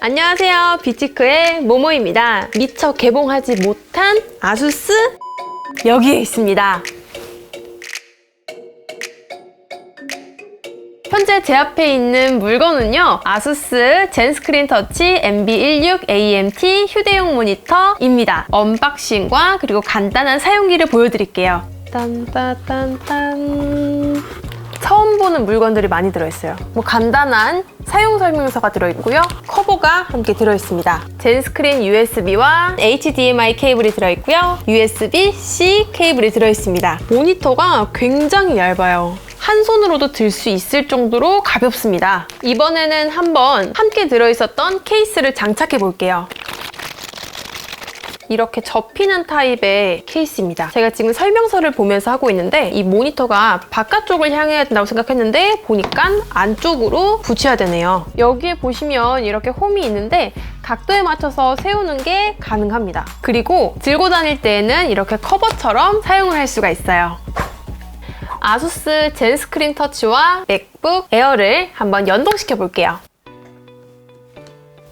안녕하세요. 비치크의 모모입니다. 미처 개봉하지 못한 아수스 여기에 있습니다. 현재 제 앞에 있는 물건은요. 아수스 젠스크린 터치 MB16 AMT 휴대용 모니터입니다. 언박싱과 그리고 간단한 사용기를 보여드릴게요. 딴따딴딴 처음 보는 물건들이 많이 들어있어요. 뭐 간단한 사용 설명서가 들어있고요. 커버가 함께 들어있습니다. 젠스크린 USB와 HDMI 케이블이 들어있고요. USB-C 케이블이 들어있습니다. 모니터가 굉장히 얇아요. 한 손으로도 들 수 있을 정도로 가볍습니다. 이번에는 한번 함께 들어있었던 케이스를 장착해 볼게요. 이렇게 접히는 타입의 케이스입니다. 제가 지금 설명서를 보면서 하고 있는데 이 모니터가 바깥쪽을 향해야 된다고 생각했는데 보니까 안쪽으로 붙여야 되네요. 여기에 보시면 이렇게 홈이 있는데 각도에 맞춰서 세우는 게 가능합니다. 그리고 들고 다닐 때에는 이렇게 커버처럼 사용을 할 수가 있어요. 아수스 젠스크린 터치와 맥북 에어를 한번 연동시켜 볼게요.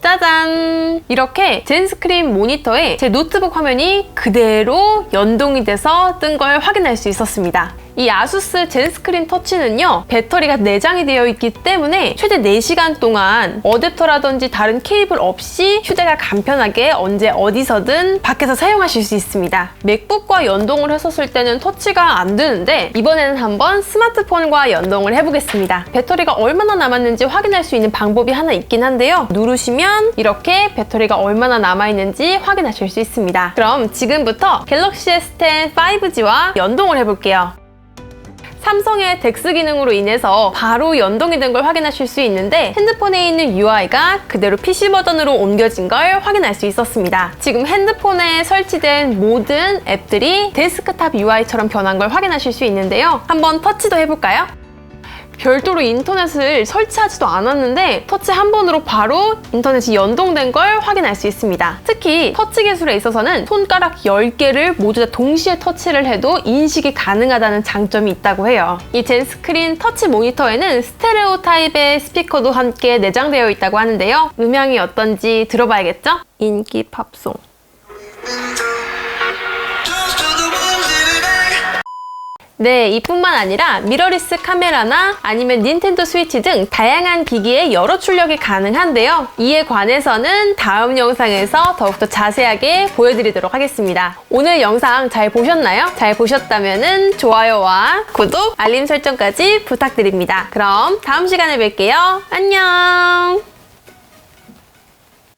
짜잔! 이렇게 젠스크린 모니터에 제 노트북 화면이 그대로 연동이 돼서 뜬 걸 확인할 수 있었습니다. 이 아수스 젠스크린 터치는요, 배터리가 내장이 되어 있기 때문에 최대 4시간 동안 어댑터라든지 다른 케이블 없이 휴대가 간편하게 언제 어디서든 밖에서 사용하실 수 있습니다. 맥북과 연동을 했었을 때는 터치가 안 되는데 이번에는 한번 스마트폰과 연동을 해보겠습니다. 배터리가 얼마나 남았는지 확인할 수 있는 방법이 하나 있긴 한데요. 누르시면 이렇게 배터리가 얼마나 남아있는지 확인하실 수 있습니다. 그럼 지금부터 갤럭시 S10 5G와 연동을 해볼게요. 삼성의 덱스 기능으로 인해서 바로 연동이 된 걸 확인하실 수 있는데 핸드폰에 있는 UI가 그대로 PC 버전으로 옮겨진 걸 확인할 수 있었습니다. 지금 핸드폰에 설치된 모든 앱들이 데스크탑 UI처럼 변한 걸 확인하실 수 있는데요. 한번 터치도 해볼까요? 별도로 인터넷을 설치하지도 않았는데 터치 한 번으로 바로 인터넷이 연동된 걸 확인할 수 있습니다. 특히 터치 기술에 있어서는 손가락 10개를 모두 다 동시에 터치를 해도 인식이 가능하다는 장점이 있다고 해요. 이 젠스크린 터치 모니터에는 스테레오 타입의 스피커도 함께 내장되어 있다고 하는데요. 음향이 어떤지 들어봐야겠죠? 인기 팝송. 네, 이뿐만 아니라 미러리스 카메라나 아니면 닌텐도 스위치 등 다양한 기기에 여러 출력이 가능한데요. 이에 관해서는 다음 영상에서 더욱더 자세하게 보여드리도록 하겠습니다. 오늘 영상 잘 보셨나요? 잘 보셨다면 좋아요와 구독, 알림 설정까지 부탁드립니다. 그럼 다음 시간에 뵐게요. 안녕!